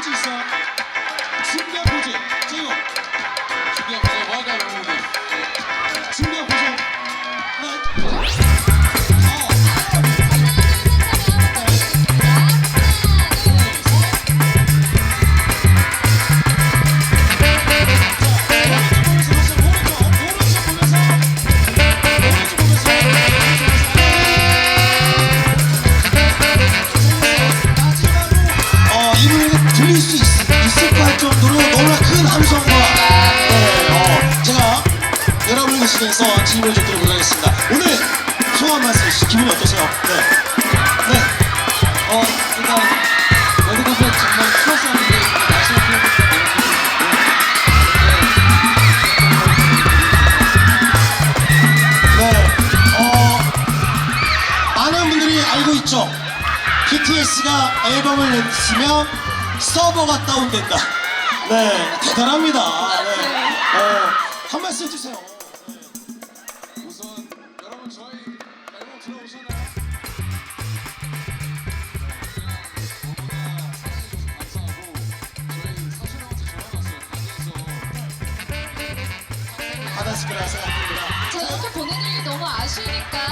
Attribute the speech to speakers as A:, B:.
A: Gucci song.
B: 여러분의 시대에서 질문을 좀 드려보도록 하겠습니다. 오늘 소감 말씀 해주시죠. 기분이 어떠세요? 네. 네.
A: 어, 일단 월드컵에 정말 추웠었는데 날씨가 풀리니까 너무
B: 네. 어, 많은 분들이 알고 있죠. BTS가 앨범을 냈으면 서버가 다운된다. 네, 대단합니다. 네. 어, 한 말씀 해주세요. 받았을 거라 생각합니다.
C: 제가 이렇게 보내드리기 너무 아쉬우니까